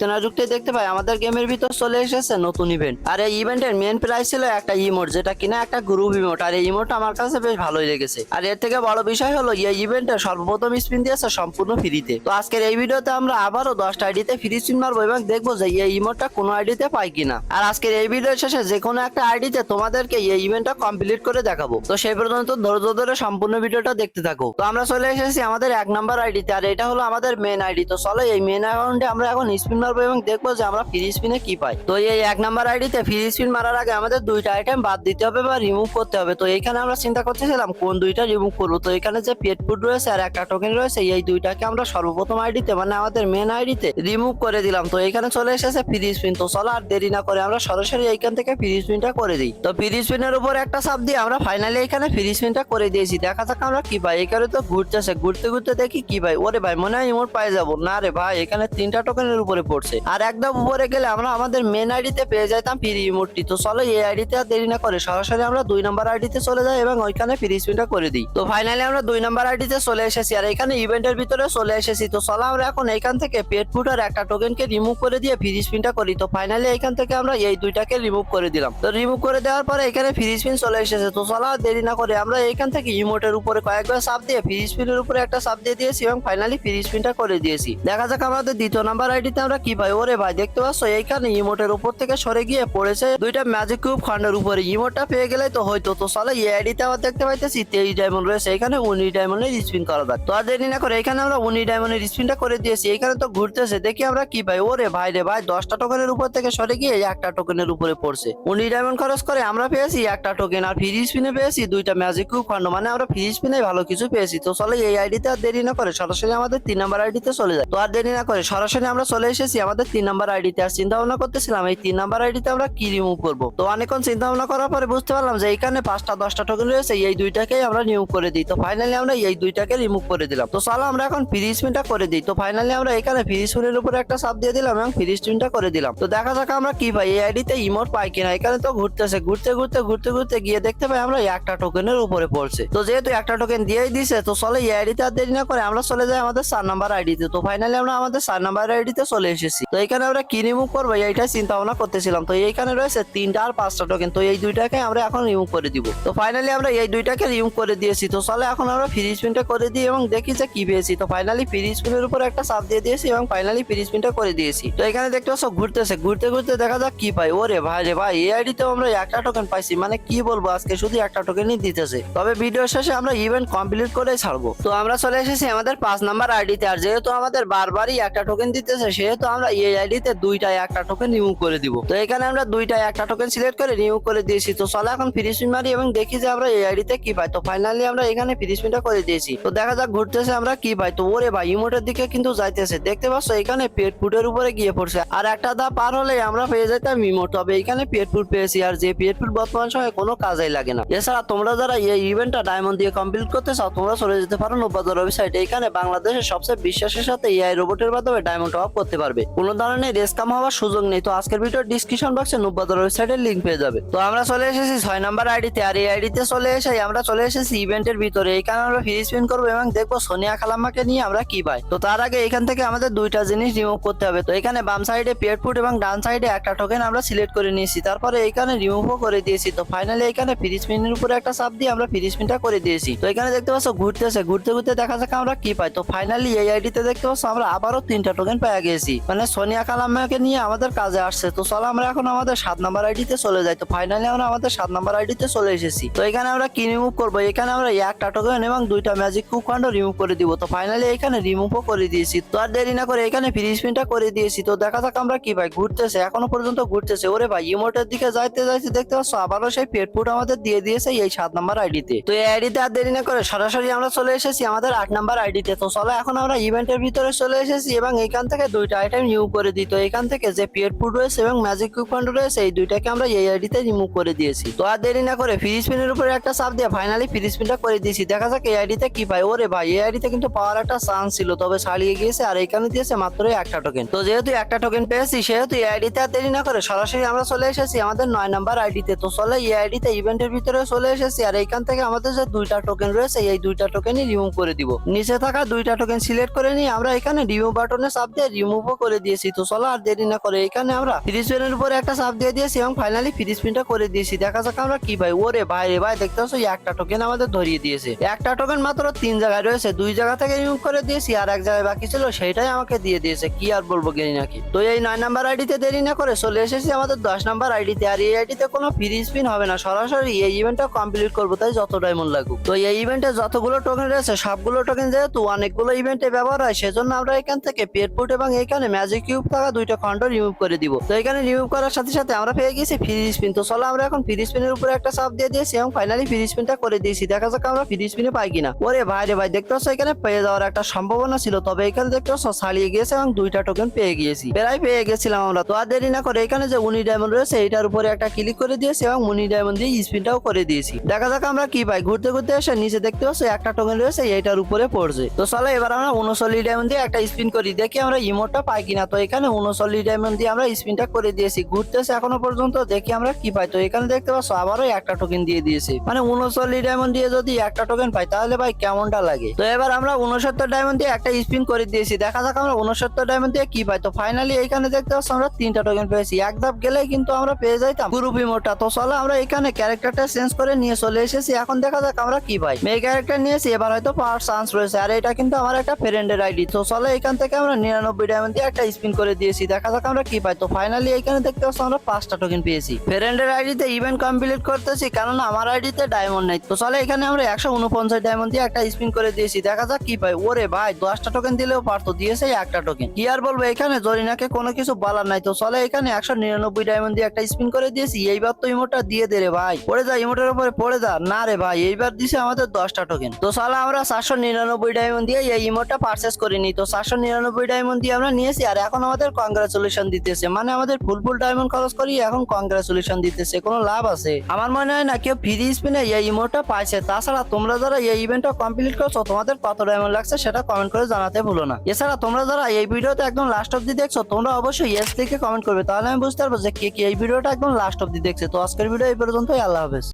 চেনা যুক্তি দেখতে পাই, আমাদের গেমের ভিতর চলে এসেছে নতুন ইভেন্ট আর এই ইভেন্টের মেন প্রাইস ছিল একটা ইমোট যেটা কিনা একটা গ্রুপ ইমোট আর এই ইমোট আমার কাছে বেশ ভালোই লেগেছে। আর এর থেকে বড় বিষয় হলো, এই ইভেন্টের সর্বপ্রথম স্পিন দিয়েছে সম্পূর্ণ ফ্রিতে তো আজকের এই ভিডিওতে আমরা আবারও দশটা আইডিতে ফ্রি স্পিন মারবো এবং দেখব যে এই ইমোটটা কোনো আইডিতে পাই কিনা। আর আজকের এই ভিডিও শেষে যে কোনো একটা আইডিতে তোমাদেরকে এই ইভেন্টটা কমপ্লিট করে দেখাবো। তো সেই পর্যন্ত ধৈর্য ধরে সম্পূর্ণ ভিডিওটা দেখতে থাকো। তো আমরা চলে এসেছি আমাদের এক নাম্বার আইডিতে আর এটা হলো আমাদের মেন আইডি তো চলো এই মেন অ্যাকাউন্টে আমরা এখন স্পিন মারবো এবং দেখব যে আমরা ফ্রি স্পিনে কি পাই। তো এই এক নাম্বার আইডিতে ফ্রি স্পিন মারার আগে আমাদের দুইটা আইটেম বাদ দিতে হবে বা রিমুভ করতে হবে। তো এইখানে আমরা চিন্তা করতেছিলাম কোন দুইটা রিমুভ করব। তো এখানে যে পেট ফুড রয়েছে আর একটা টোকেন রয়েছে, এই দুইটাকে আমরা সর্বপ্রথম আইডিতে মানে আমাদের মেন আইডিতে রিমুভ করে দিলাম। তো এখানে চলে এসেছে ফ্রি স্পিন তো চলো আর দেরি না করে আমরা সরাসরি এইখান থেকে ফ্রি স্পিনটা করে দিই। তো ফ্রি স্পিনের উপর একটা চাপ দিয়ে আমরা ফাইনালি এখানে ফ্রি স্পিনটা করে দিয়েছি। দেখা যাক আমরা কি পাই। এখানে তো ঘুরতেছে। ঘুরতে ঘুরতে দেখি কি পাই। ওরে ভাই, মনে হয় ইমোট পাই যাব। না রে ভাই, এখানে তিনটা টোকেনের উপরে পড়ছে আর একদম উপরে গেলে আমরা আমাদের মেন আইডিতে পেয়ে যাইতাম ফ্রি ইমোটটি তো চলো এই আইডিতে আর দেরি না করে সরাসরি আমরা দুই নাম্বার আইডিতে চলে যাই এবং ওইখানে ফ্রি স্পিনটা করে দিই। তো ফাইনালি আমরা দুই নাম্বার আইডিতে চলে এসেছি। আর এখানে ইভেন্টের ভিতরে চলে এসেছি। তো চলো আমরা এখন এখান থেকে পেট ফুড আর একটা টোকেনকে রিমুভ করে দিয়ে ফ্রি স্পিনটা করি। তো ফাইনালি এখান থেকে আমরা এই দুইটাকে রিমুভ করে দিলাম। তো রিমুভ করে দেওয়ার পরে এখানে ফ্রি স্পিন চলে এসেছে। তো চলো আর দেরি না করে আমরা এখান থেকে ইমোটের উপরে কয়েকবার চাপ দিয়ে ফ্রি স্পিনের উপরে একটা চাপ দিয়ে দিয়েছি এবং ফাইনালি ফ্রি স্পিনটা করে দিয়েছি। দেখা যাক আমাদের দ্বিতীয় নাম্বার আইডিতে আমরা কি ভাই? ওরে ভাই, দেখতে পাচ্ছ? এইখানে ইমোটের উপর থেকে সরে গিয়ে পড়েছে দুইটা ম্যাজিক কিউব খন্ডের উপরে। ইমোটটা পেয়ে গেলে তো হয়তো। তো চলো, এই আইডিতে আবার দেখতে পাইতেছি, তেইশ ডায়মন্ড রয়েছে। এখানে উনিশ ডায়মন্ডের স্পিন করা যাক। তো আর দেরি না করে, এখানে আমরা উনিশ ডায়মন্ডের স্পিনটা করে দিয়েছি। এখানে তো ঘুরতেছে, দেখি আমরা কি ভাই ওরে ভাই রে ভাই, দশটা টোকেনের উপর থেকে সরে গিয়ে একটা টোকেনের উপরে পড়ছে। উনিশ ডায়মন্ড খরচ করে আমরা পেয়েছি একটা টোকেন আর ফ্রি স্পিনে পেয়েছি দুইটা ম্যাজিক কিউব খন্ড মানে আমরা ফ্রি স্পিনে ভালো কিছু পেয়েছি। তো চলো, এই আইডিতে আর দেরি না করে, সরাসরি আমাদের তিন নাম্বার আইডিতে চলে যায় তো আর দেরি না করে, সরাসরি আমরা চলে এসেছি আমাদের তিন নাম্বার আইডিতে আর চিন্তা ভাবনা করতেছিলাম, এই তিন নাম্বার আইডিতে আমরা কি রিমুভ করব? তো অনেকক্ষণ চিন্তা ভাবনা করার পরে বুঝতে পারলাম যে এইখানে পাঁচটা, দশটা টোকেন রয়েছে, এই দুইটাকেই আমরা রিমুভ করে দিই। তো ফাইনালি আমরা এই দুইটাকে রিমুভ করে দিলাম। তো চলো আমরা এখন ফ্রি স্পিনটা করে দিই। তো ফাইনালি আমরা এখানে ফ্রি স্পিনের উপরে একটা সাপ দিয়ে দিলাম এবং ফ্রি স্পিনটা করে দিলাম। তো দেখা যাক আমরা কি পাই, এই আইডিতে ইমোট পাই কিনা। এখানে তো ঘুরতেছে, ঘুরতে ঘুরতে ঘুরতে ঘুরতে গিয়ে দেখতে পাই আমরা একটা টোকেনের উপরে পড়ছে। তো যেহেতু একটা টোকেন দিয়েই দিছে, তো চলো এই আইডিতে আর দেরি না করে আমরা চলে যাই আমাদের চার নাম্বার আইডিতে। তো ফাইনালি আমরা আমাদের চার নাম্বার আইডিতে চলে এসেছি। তো এখানে আমরা কি রিমুভ করব? এইটাই চিন্তা ভাবনা করতেছিলাম। তো এইখানে রয়েছে তিনটা আর পাঁচটা টোকেন তো এই দুইটাকে আমরা এখন রিমুভ করে দিব। তো ফাইনালি আমরা এই দুইটাকে রিমুভ করে দিয়েছি। তো চলে এখন আমরা ফ্রি স্পিনটা করে দিই এবং দেখি যে কি পেয়েছি। তো ফাইনালি ফ্রি স্পিনের উপর একটা চাপ দিয়ে দিয়েছি এবং ফাইনালি ফ্রি স্পিনটা করে দিয়েছি। তো এখানে দেখতে পাচ্ছ ঘুরতেছে। ঘুরতে ঘুরতে দেখা যাক কি পাই। ওরে ভাই রে ভাই, এই আইডিতে আমরা একটা টোকেন পাইছি। মানে কি বলব, আজকে শুধু একটা টোকেনই দিতেছে। তবে ভিডিও শেষে আমরা ইভেন্ট কমপ্লিট করে ছাড়বো। তো আমরা চলে এসেছি আমাদের পাঁচ নাম্বার আইডিতে আর যেহেতু আমাদের বারবারই একটা টোকেন দিতেছে, সেহেতু আমরা এই আইডিতে দুইটা একটা টোকেন রিমুভ করে দিব। তো এখানে আমরা দুইটা একটা টোকেন সিলেক্ট করে রিমুভ করে দিয়েছি। তো চলো এখন ফ্রি স্পিন মারি এবং দেখি যে আমরা এই আইডিতে কি পাই। তো ফাইনালি আমরা এখানে ফ্রি স্পিনটা করে দিয়েছি। তো দেখা যাক ঘুরতেছে আমরা কি পাই। তো ওরে ভাই ইমোটের দিকে কিন্তু যাইতেছে। দেখতে পাচ্ছ এখানে পেট ফুটের উপরে গিয়ে পড়ছে। আর একটা দা পার হলে আমরা পেয়ে যেতাম ইমোট তবে এখানে পেট ফুট পেয়েছি আর যে পেট ফুট বর্তমান সময়ে কোনো কাজেই লাগে না। এছাড়া তোমরা যারা এই ইভেন্টটা ডায়মন্ড দিয়ে কমপ্লিট করতে চাও, তোমরা চলে যেতে পারো নব্বাদর ওয়েবসাইট এখানে বাংলাদেশের সবচেয়ে বিশ্বাসের সাথে এআই রোবটের মাধ্যমে ডায়মন্ড অফ করতে পারবে। কোনো ধরনের রেস্কাম হওয়ার সুযোগ নেই। তো আজকের ভিডিও ডিসক্রিপশন বক্সে নব্বাদর ওয়েবসাইটের লিঙ্ক পেয়ে যাবে। তো আমরা চলে এসেছি ছয় নাম্বার আইডিতে আর এই আইডিতে চলে এসে আমরা চলে এসেছি ইভেন্টের ভিতরে। এখানে আমরা ফ্রি স্পিন করব এবং দেখব সোনিয়া খালাম্মাকে নিয়ে আমরা কি পাই। তো তার আগে এখান থেকে আমাদের দুইটা জিনিস রিমুভ করতে হবে। তো এখানে বাম সাইডে পেট ফুট এবং ডান সাইডে একটা টোকেন আমরা সিলেক্ট করে নিয়েছি। তারপরে এখানে রিমুভও করে দিয়েছি। তো ফাইনালি এখানে ফ্রি স্পিনের উপরে একটা চাপ দিয়ে আমরা ফ্রি স্পিনটা করে দিয়েছি। তো এখানে দেখতে পাচ্ছ ঘুরতেছে। ঘুরতে ঘুরতে দেখা যাক আমরা কি পাই। তো ফাইনালি এই আইডিতে দেখতে পাচ্ছ আমরা আবারও তিনটা টোকেন পেয়ে গেছি। মানে সোনিয়া কালাম্মাকে নিয়ে আমাদের কাজে আসছে। তো চলো আমরা এখন আমাদের সাত নাম্বার আইডিতে চলে যাই। তো ফাইনালি আমরা আমাদের সাত নাম্বার আইডিতে চলে এসেছি। তো এখানে আমরা কি রিমুভ করব? এখানে আমরা একটা টোকেন এবং দুইটা ম্যাজিক কুকান্ড রিমুভ করে দিব। তো ফাইনালি এখানে রিমুভও করে দিয়েছি। তো আর দেরি না করে এখানে ফ্রি স্পিনটা করে দিয়েছি। তো দেখা যাক আমরা কি ভাই ঘুরতেছে, এখনও পর্যন্ত ঘুরতেছে। ওরে ভাই ইমোটের দিকে যাইতে যাইতে দেখতে পাচ্ছ, আবারও সেই পেট ফুট আমাদের দিয়ে দিয়েছে এই সাত নাম্বার আইডিতে। তো এই আইডিতে আর দেরি না করে সরাসরি আমরা চলে এসেছি আমাদের আট নাম্বার আইডিতে। তো চলো এখন আমরা ইভেন্টের ভিতরে চলে এসেছি এবং এখান থেকে দুইটা আইটেম নিউ করে দিই। তো এখান থেকে যে পেট ফুড রয়েছে এবং ম্যাজিক কুপন রয়েছে, এই দুইটাকে আমরা এই আইডিতে রিমুভ করে দিয়েছি। তো আর দেরি না করে ফ্রি স্পিনের উপরে একটা চাপ দিয়ে ফাইনালি ফ্রি স্পিনটা করে দিয়েছি। দেখা যাক এই আইডিতে কি পাই। ওরে ভাই, এই আইডিতে কিন্তু পাওয়ার একটা চান্স ছিল, তবে ছাড়িয়ে গিয়েছে আর এখানে দিয়েছে মাত্র একটা টোকেন তো যেহেতু একটা টোকেন পেয়েছি, সেহেতু এই আইডিতে আর দেরি না করে সরাসরি আমরা চলে এসেছি আমাদের নয় নাম্বার আইডিতে তো। চলে এই আইডিতে ইভেন্টের ভিতরে চলে এসেছি আর এইখান থেকে আমাদের যে দুইটা টোকেন রয়েছে, এই দুইটা টোকেনই রিমুভ করে দিব। নিচে থাকা দুইটা টোকেন সিলেক্ট করে নিয়ে আমরা এখানে রিমুভ বাটনে চাপ দিয়ে রিমুভও করে করে দিয়েছি। তো চলো আর দেরি না করে, এখানে আমরা ফ্রি স্পিনের উপরে একটা চাপ দিয়ে দিয়েছি এবং ফাইনালি ফ্রি স্পিনটা করে দিয়েছি। দেখা যাক আমরা কি ভাই ওরে ভাই রে ভাই, দেখতে পাচ্ছ একটা টোকেন আমাদের ধরিয়ে দিয়েছে। একটা টোকেন মাত্র তিন জায়গায় রয়েছে। দুই জায়গা থেকে রিমুভ করে দিয়েছি আর এক জায়গায় বাকি ছিল সেটাই আমাকে দিয়ে দিয়েছে। কি আর বলব গেরি নাকি? তো এই নয় নাম্বার আইডিতে দেরি না করে চলে এসেছি আমাদের দশ নাম্বার আইডিতে আর এই আইডিতে কোনো ফ্রি স্পিন হবে না। সরাসরি এই ইভেন্টটা কমপ্লিট করব, তাই যত ডায়মন্ড লাগুক। তো এই ইভেন্টে যতগুলো টোকেন রয়েছে, সবগুলো টোকেন যেহেতু অনেকগুলো ইভেন্টে ব্যবহার হয়, সেজন্য আমরা এখান থেকে পেট ফুট এবং এখানে ম্যাজিক কিউব থাকা দুইটা খন্ড রিমুভ করে দিব। তো এখানে রিমুভ করার সাথে সাথে আমরা পেয়ে গেছি ফ্রি স্পিন তো চলো আমরা এখন ফ্রি স্পিনের উপরে একটা চাপ দিয়ে দিয়েছি এবং ফাইনালি ফ্রি স্পিনটা করে দিয়েছি। দেখা যাক আমরা ফ্রি স্পিনে পাই কিনা। ওরে ভাই রে ভাই, দেখতে পাচ্ছ এখানে পেয়ে যাওয়ার একটা সম্ভাবনা ছিল। তবে এখানে দেখতে পাচ্ছ ছাড়িয়ে গিয়েছে এবং দুইটা টোকেন পেয়ে গিয়েছি। প্রায় পেয়ে গেছিলাম আমরা। তো আর দেরি না করে এখানে যে উনি ডায়মন্ড রয়েছে এটার উপরে একটা ক্লিক করে দিয়েছি এবং মুনি ডায়মন্ড দিয়ে স্পিনটাও করে দিয়েছি। দেখা যাক আমরা কি পাই। ঘুরতে ঘুরতে এসে নিচে দেখতে পাচ্ছ একটা টোকেন রয়েছে, এইটার উপরে পড়ছে। তো চলো এবার আমরা উনচল্লিশ ডায়মন্ড দিয়ে একটা স্পিন করি। দেখি আমরা ইমোটটা পাই কিনা। তো এখানে উনচল্লিশ ডায়মন্ড দিয়ে আমরা স্পিনটা করে দিয়েছি। ঘুরতেছে এখনও পর্যন্ত, দেখি আমরা কি পাই। তো এখানে দেখতে পাচ্ছ, আবারও একটা টোকেন দিয়ে দিয়েছে। মানে উনচল্লিশ ডায়মন্ড দিয়ে যদি একটা টোকেন পাই, তাহলে ভাই কেমনটা লাগে? তো এবার আমরা উনসত্তর ডায়মন্ড দিয়ে একটা স্পিন করে দিয়েছি। দেখা যাক আমরা উনসত্তর ডায়মন্ড দিয়ে কি পাই। তো ফাইনালি এখানে দেখতে পাচ্ছ, আমরা তিনটা টোকেন পেয়েছি। এক ধাপ গেলে কিন্তু আমরা পেয়ে যাইতাম গ্রুপ ইমোটটা তো চলো আমরা এখানে ক্যারেক্টারটা চেঞ্জ করে নিয়ে চলে এসেছি। এখন দেখা যাক আমরা কি পাই। মেয়ে ক্যারেক্টার নিয়েছি, এবার হয়তো পাওয়ার চান্স রয়েছে। আর এটা কিন্তু আমার একটা ফ্রেন্ডের আইডি তো চলো এখান থেকে আমরা নিরানব্বই ডায়মন্ড দিয়ে একটা স্পিন করে দিয়েছি। দেখা যাক আমরা কি পাই। তো ফাইনালি এখানে দেখতে পাচ্ছ আমরা পাঁচটা টোকেন পেয়েছি। ফ্রেন্ডের আইডিতে ইভেন্ট কমপ্লিট করতেছি কারণ আমার আইডিতে ডায়মন্ড নেই। তো চলো এখানে আমরা একশো উনপঞ্চাশ ডায়মন্ড দিয়ে একটা স্পিন করে দিয়েছি। দেখা যাক কি পাই। ওরে ভাই, দশটা টোকেন দিলেও পারতো, দিয়েছে একটা টোকেন কি আর বলব, এখানে জরিনাকে কোনো কিছু বলার নাই। তো চলো এখানে একশো নিরানব্বই ডায়মন্ড দিয়ে একটা স্পিন করে দিয়েছি। এইবার তো ইমোটটা দিয়ে দে রে ভাই। পড়ে যা ইমোটের উপরে পড়ে যা। না রে ভাই, এইবার দিছে আমাদের দশটা টোকেন তো চলো আমরা চারশো নিরানব্বই ডায়মন্ড দিয়ে এই ইমোটটা পারচেস করিনি। তো চারশো নিরানব্বই ডায়মন্ড দিয়ে আমরা নিয়েছি। আর এখন আমাদের কংগ্রাচুলেশন দিতেছে মানে আমাদের ফুল ফুল ডায়মন্ড খরচ করি এখন কংগ্রাচুলেশন দিতেছে কোনো লাভ আছে আমার মনে হয় না কেউ ফ্রি স্পিনে এই ইমোটটা পাইছে তাছাড়া তোমরা যারা এই ইভেন্টটা কমপ্লিট করছো তোমাদের কত ডায়মন্ড লাগছে সেটা কমেন্ট করে জানাতে ভুলো না এছাড়া তোমরা যারা এই ভিডিওতে একদম লাস্ট অব্দি দেখছো তোমরা অবশ্যই ইয়েস লিখে কমেন্ট করবে তাহলে আমি বুঝতে পারবো যে কে কি এই ভিডিওটা একদম লাস্ট অব্দি দেখছে তো আজকের ভিডিও এই পর্যন্তই আল্লাহ হাফেজ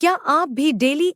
क्या आप भी डेली